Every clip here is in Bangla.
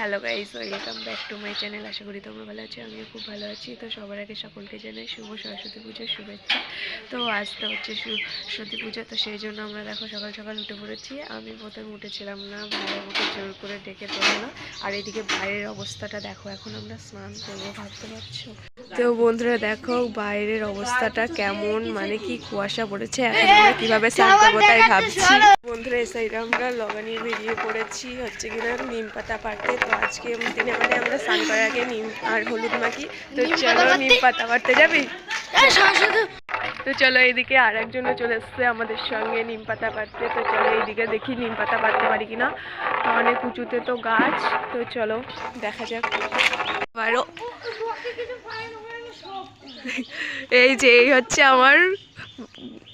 Hello guys welcome back to my channel আশা করি তোমরা ভালো আছো, আমিও খুব ভালো আছি। তো সবার আগে সকলকে জানাই শুভ সরস্বতী পুজোর শুভেচ্ছা। তো আজ তো হচ্ছে সরস্বতী পুজো, তো সেই জন্য আমরা দেখো সকাল সকাল উঠে পড়েছি। আমি প্রথমে উঠেছিলাম না ভাই আমাকে জোর করে ডেকে তোলো আর এদিকে বাইরের অবস্থাটা দেখো, এখন আমরা স্নান করব, ভাবতে পারছ? তো বন্ধুরা দেখো বাইরের অবস্থাটা কেমন মানে কি কুয়াশা পড়েছে, এখন আমরা কীভাবে স্নান করব তাই ভাবছি। বন্ধুরা সাইডে আমরা লগানি বেরিয়ে পড়েছি হচ্ছে কিনা নিম পাতা পাড়তে। তো আজকে দিনে মানে আমরা স্নান করার আগে নিম আর হলুদ মাখি। তো চলো নিম পাতা পাড়তে যাবি তো চলো এইদিকে আর একজনও চলে এসছে আমাদের সঙ্গে নিম পাতা পাড়তে তো চলো এইদিকে দেখি নিম পাতা পাড়তে পারি কিনা। অনেক উঁচুতে তো গাছ। তো চলো দেখা যাক। আবারও। এই যে এই হচ্ছে আমার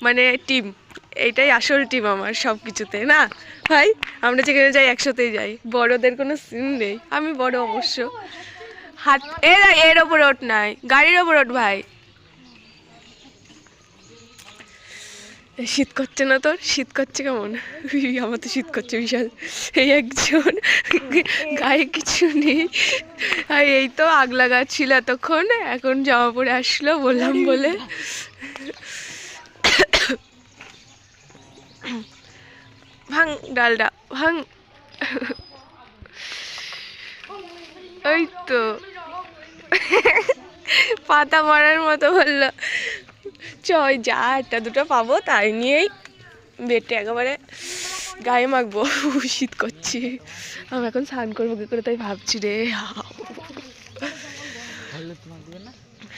মানে টিম। এইটাই আসল টিম আমার সব কিছুতে না? ভাই, আমরা যেখানে যাই, একসাথেই যাই। বড়দের কোনো সিন নেই। আমি বড় অবশ্য। হাত এর এর ওপর ওঠ নাই। গাড়ির ওপর ওঠ, ভাই। শীত করছে না তোর? শীত করছে কেমন? আমার তো শীত করছে বিশাল। এই একজন গায়ে কিছু নেই। আর এই তো আগলা গাছ ছিল এতক্ষণ। এখন জামা পরে আসলো, বললাম বলে। ভাঙ ডালটা ভাঙ। ওই তো। পাতা মারার মতো বলল। চয় যা একটা দুটো পাবো তাই নিয়েই বেটে একেবারে গায়ে মাখবো। শীত করছি। আমি এখন স্নান করব কি করে তাই ভাবছি রে।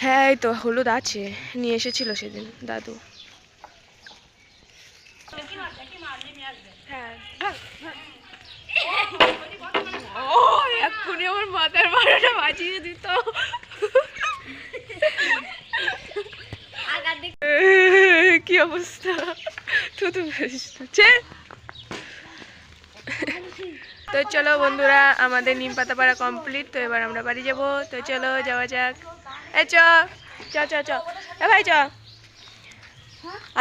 হ্যাঁ এই তো হলুদ আছে। নিয়ে এসেছিল সেদিন দাদু। ও এক্ষুনি আমার মাথার দিত। কি অবস্থা? থুতু তো চলো বন্ধুরা, আমাদের নিম পাতা পাড়া কমপ্লিট তো এবার আমরা বাড়ি যাব। তো চলো, যাওয়া যাক। এ, চ। চ চ চ। এ, ভাই, চ।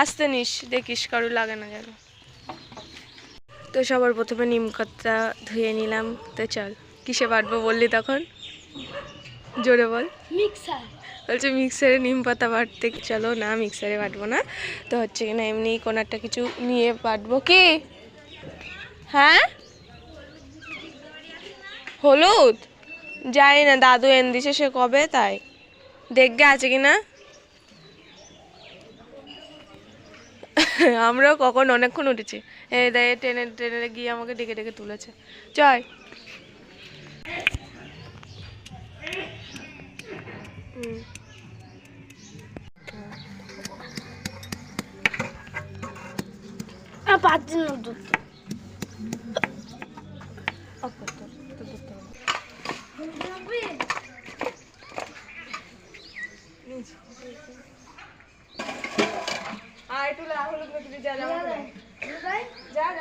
আসতে নিস, দেখিস কারু লাগে না যেন। তো সবার প্রথমে নিম পাতা ধুয়ে নিলাম। তো চল কিসে বাটবো বললি তখন? জোরে বল। মিক্সার। বলছে মিক্সারে নিম পাতা বাটতে। চলো না মিক্সারে বাটবো না। তো হচ্ছে কিনা এমনি কোনো একটা কিছু নিয়ে বাটবো কি? হ্যাঁ? হলুদ? জানি না দাদু এন দিছে সে কবে তাই। দেখবে আছে কি না? আমরাও কখন অনেকক্ষণ উঠেছি। এই দেয় টেনে টেনে গিয়ে আমাকে ডেকে ডেকে তুলেছে। চয় পাচ্ছি না দুধ আর একটু হলুদ মেখে যা।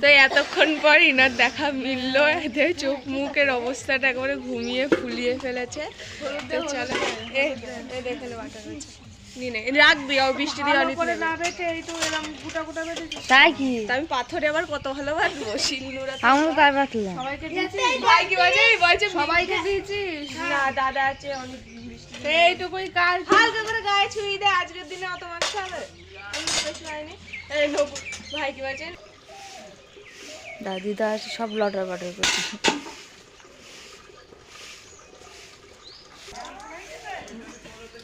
তো এতক্ষণ পর ইনার দেখা মিললো। এদের চোখ মুখের অবস্থাটা একেবারে ঘুমিয়ে ফুলিয়ে ফেলেছে। তো চলো দেখে নে বাটা রয়েছে নি নে রাখবি আর বৃষ্টি দিয়ে অনেক না তাই কি? তা আমি পাথরে আবার কত ভালো তাই ভাই কি বলছে এই বলছে সবাইকে দিয়েছিস? না দাদা আছে অনেক বৃষ্টি এইটুকুই কাজ। হালকা করে গায়ে ছুঁয়ে দে আজকের দিনে অত হবে আমি বেশি হয়নি। এই ভাই কি বলছেন? দাদি দা সব লটার বাটার করছে।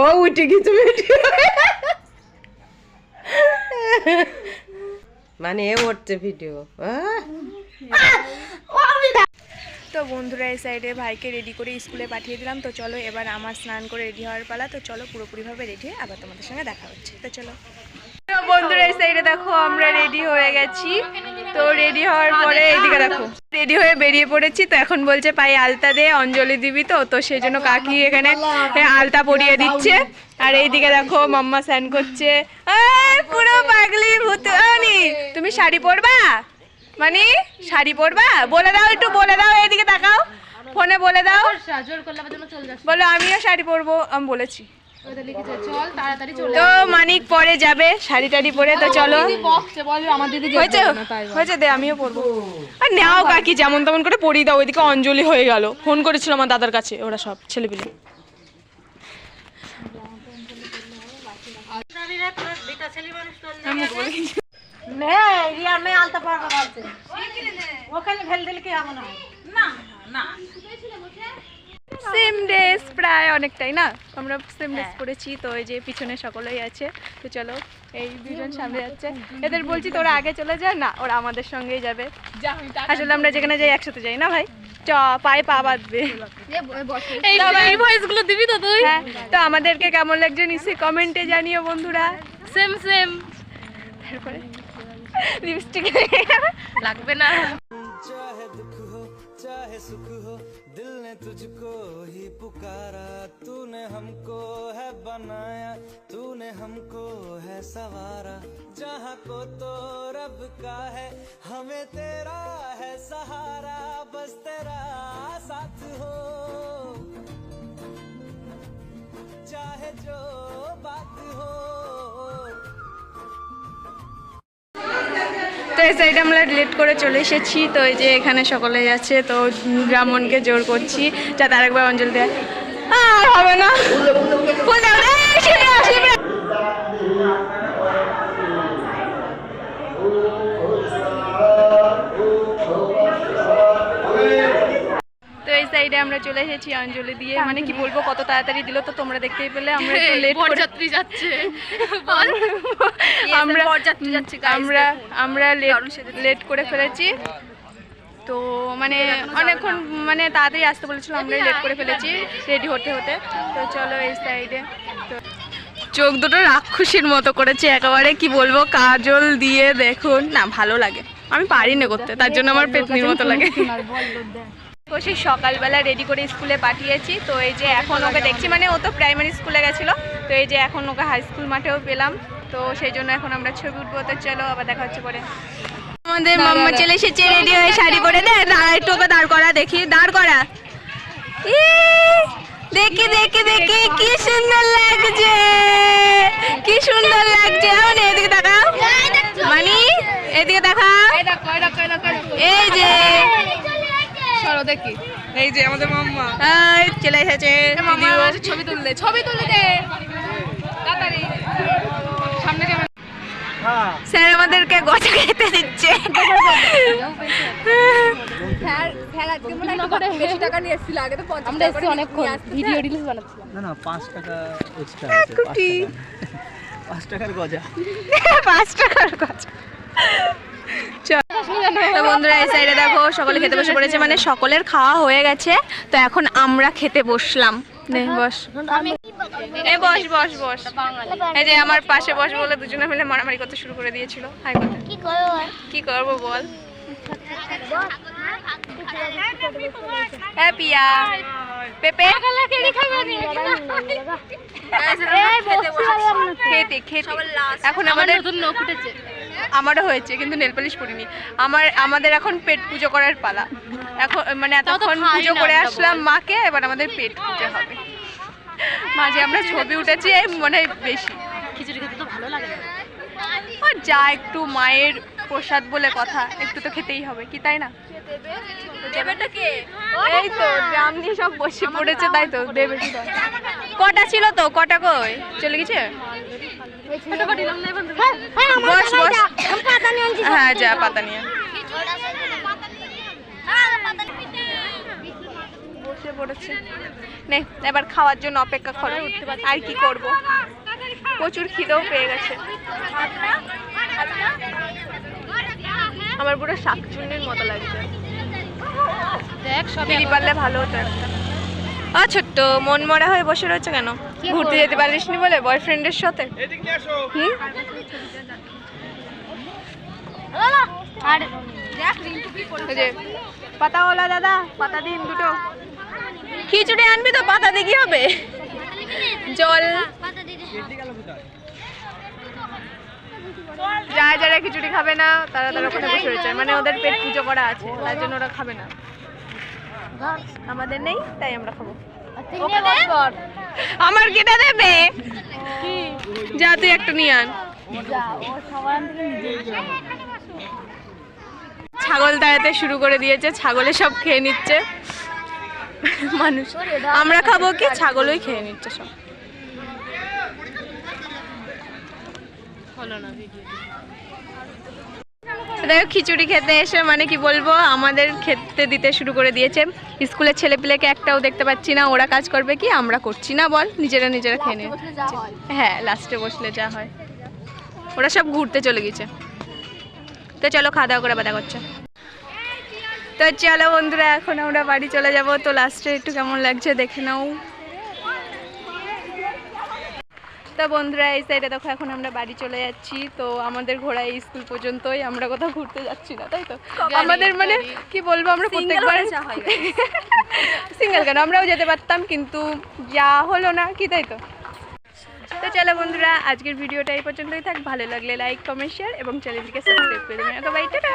ও উঠে বেটি মানে এ উঠছে ভিডিও তো বন্ধুরা, এই সাইডে ভাইকে রেডি করে স্কুলে পাঠিয়ে দিলাম। তো চলো, এবার আমার স্নান করে রেডি হওয়ার পালা। তো চলো, পুরোপুরিভাবে রেডি হয়ে আবার তোমাদের সঙ্গে দেখা হচ্ছে। তো চলো। বন্ধুরা এই সাইডে দেখো আমরা রেডি হয়ে গেছি। তো রেডি হওয়ার পরে এইদিকে দেখো রেডি হয়ে বেরিয়ে পড়েছি। তো এখন বলছে পায়ে আলতা দে অঞ্জলি দিবি তো তো সেই জন্য কাকি এখানে আলতা পরিয়ে দিচ্ছে। আর এইদিকে দেখো মাম্মা স্যান করছে। পুরো পাগলি ভূতানি তুমি শাড়ি পরবা? মানে শাড়ি পরবা? বলে দাও একটু বলে দাও এইদিকে তাকাও। ফোনে বলে দাও। বলো আমিও শাড়ি পরবো আমি বলেছি। তো মানিক পরে যাবে শাড়ি টাড়ি পরে তো চলো। হয়েছে হয়েছে দে আমিও পরবো। আর নাও কাকি যেমন তেমন করে পরিয়ে দাও ওইদিকে অঞ্জলি হয়ে গেল। ফোন করেছিল আমার দাদার কাছে ওরা সব ছেলেপিলে। সেম ড্রেস প্রায় অনেকটাই না? আমরা সেম ড্রেস পরেছি তো এই যে পিছনে সকলেই আছে তো চলো এই দুজন সামনে যাচ্ছে। এদের বলছি তোরা আগে চলে যা না ওরা আমাদের সঙ্গেই যাবে। আসলে আমরা যেখানে যাই একসাথে যাই না ভাই? চ পায়ে পা বাঁধবে। এই ভয়েসগুলো দিবি তো তুই? হ্যাঁ তো আমাদেরকে কেমন লাগছে নিশ্চয়ই কমেন্টে জানিও বন্ধুরা। সেম সেম তারপরে লিপস্টিক লাগবে না। चाहे सुख हो, दिल ने तुझको ही पुकारा। तूने हमको है बनाया, तूने हमको है सवारा। जहाँ को तो रब का है, हमें तेरा है सहारा। बस तेरा এই সাইডে আমরা লেট করে চলে এসেছি। তো এই যে এখানে সকলে যাচ্ছে তো ব্রাহ্মণকে জোর করছি। যাতে আরেকবার অঞ্জলি দেয়। আর হবে না। সাইডে আমরা চলে এসেছি অঞ্জলি দিয়ে। মানে কি বলব কত তাড়াতাড়ি দিল তো তোমরা দেখতেই পেলে। আমরা একটু লেট করে যাত্রী যাচ্ছে। আমরা আমরা। আমরা লেট করে ফেলেছি। তো মানে অনেকক্ষণ মানে তাড়াতাড়ি আসতে বলেছিল আমরা লেট করে ফেলেছি রেডি হতে হতে। তো চলো এই সাইডে তো চোখ দুটো রাক্ষসীর মতো করেছে একেবারে কি বলব কাজল দিয়ে দেখুন। না ভালো লাগে। আমি পারি না করতে তার জন্য আমার পেতনির মতো লাগে। তো সকালবেলা রেডি করে স্কুলে পাঠিয়েছি। তো এই যে এখন ওকে দেখছি মানে ও তো প্রাইমারি স্কুলে গেছিল। তো এই যে এখন ওকে হাই স্কুল মাঠেও পেলাম। তো সেই জন্য এখন আমরা ছবি উঠবো। তো চলো আবার দেখা হচ্ছে পরে। আমাদের মাম্মা চলে এসেছে রেডি হয়ে শাড়ি পরে। দে দাঁড়া একটু ওকে দাঁড় করা দেখি দাঁড় করা। দেখি দেখি দেখি কি সুন্দর লাগছে কি সুন্দর লাগছে। মানে এদিকে তাকাও মানি এদিকে তাকাও এই যে এই যে আমাদের মাম্মা। চলে এসেছে দিদিও। ছবি তুললে ছবি তুললে দে। তাড়াতাড়ি। সামনে ক্যামেরা স্যার আমাদেরকে গজা খেতে দিচ্ছে। আমরা এসে অনেকক্ষণ ভিডিও রিলস বানাচ্ছিলাম। না না পাঁচ টাকা এক্সট্রা আছে পাঁচ কুটি। টাকা। পাঁচ টাকার গজা। পাঁচ টাকার গজা চল। তো বন্ধুরা এই সাইডে দেখো সকলে খেতে বসে পড়েছে মানে সকলের খাওয়া হয়ে গেছে তো এখন আমরা খেতে বসলাম। বস। এই বস বস বস। এই যে আমার পাশে বস বলে দুজনে মিলে মারামারি করতে শুরু করে দিয়েছিল। হাই কথা কি করব? বল। হ্যাঁ পিয়া। পেপে। খেতে খেতে এখন আমাদের নতুন লোক উঠেছে। আমারও হয়েছে কিন্তু নেল পালিশ পরিনি। আমার আমাদের এখন পেট পুজো করার পালা। এখন মানে এতক্ষণ পুজো করে আসলাম মাকে এবার আমাদের পেট পুজো হবে। মাঝে আমরা ছবি উঠেছি মনে হয় বেশি। খিচুড়ি খেতে তো ভালো লাগে। যা একটু মায়ের প্রসাদ বলে কথা একটু তো খেতেই হবে কি তাই না? এই তো ড্রাম নিয়ে সব বসে পড়েছে তাই তো দেবে কটা ছিল তো? কটা কই? চলে গেছে? বস বস। হ্যাঁ যা পাতা নিয়ে বসে পড়েছে। নে এবার খাওয়ার জন্য অপেক্ষা করো আর কি করব? প্রচুর খিদেও পেয়ে গেছে। আমার পুরো শাকচুন্নির মতো লাগছে। দেখ সব পারলে ভালো হতো একটা। আ ছোট্ট মন মরা হয়ে বসে রয়েছে কেন? ঘুরতে যেতে পারিস নি বলে বয়ফ্রেন্ডের সাথে? পাতাওয়ালা দাদা পাতা দিন দুটো। খিচুড়ি আনবি তো পাতা দিয়ে কি হবে? জল। যারা যারা খিচুড়ি খাবে না তারা তারা ওখানে বসে রয়েছে। মানে ওদের পেট পুজো করা আছে তার জন্য ওরা খাবে না। আমাদের নেই তাই আমরা খাব। আমার কেটা দেবে? যা, তুই একটা নিয়ে আন। ছাগল দাঁড়াতে শুরু করে দিয়েছে, ছাগলে সব খেয়ে নিচ্ছে। মানুষ, আমরা খাব কি? ছাগলই খেয়ে নিচ্ছে সব। দেখো খিচুড়ি খেতে এসে মানে কি বলব আমাদের খেতে দিতে শুরু করে দিয়েছে। স্কুলের ছেলেপিলেকে একটাও দেখতে পাচ্ছি না ওরা কাজ করবে কি আমরা করছি না বল নিজেরা নিজেরা খেয়ে নিয়ে হ্যাঁ। লাস্টে বসলে যা হয়। ওরা সব ঘুরতে চলে গেছে। তো চলো খাওয়া দাওয়া করে বাদা করছে তো চলো বন্ধুরা এখন আমরা বাড়ি চলে যাব। তো লাস্টে একটু কেমন লাগছে দেখে নাও। তো বন্ধুরা এই সাইডে দেখো এখন আমরা বাড়ি চলে যাচ্ছি। তো আমাদের ঘোড়া এই স্কুল পর্যন্তই। আমরা কোথাও ঘুরতে যাচ্ছি না তাই তো? আমাদের মানে কি বলব আমরা প্রত্যেকবার সিঙ্গেল কেন? আমরাও যেতে পারতাম কিন্তু যা হলো না কি তাই তো? তো চলো বন্ধুরা আজকের ভিডিওটা এই পর্যন্তই থাক। ভালো লাগলে লাইক কমেন্ট শেয়ার এবং চ্যানেলটিকে সাবস্ক্রাইব করে দেবেন বাই টাটা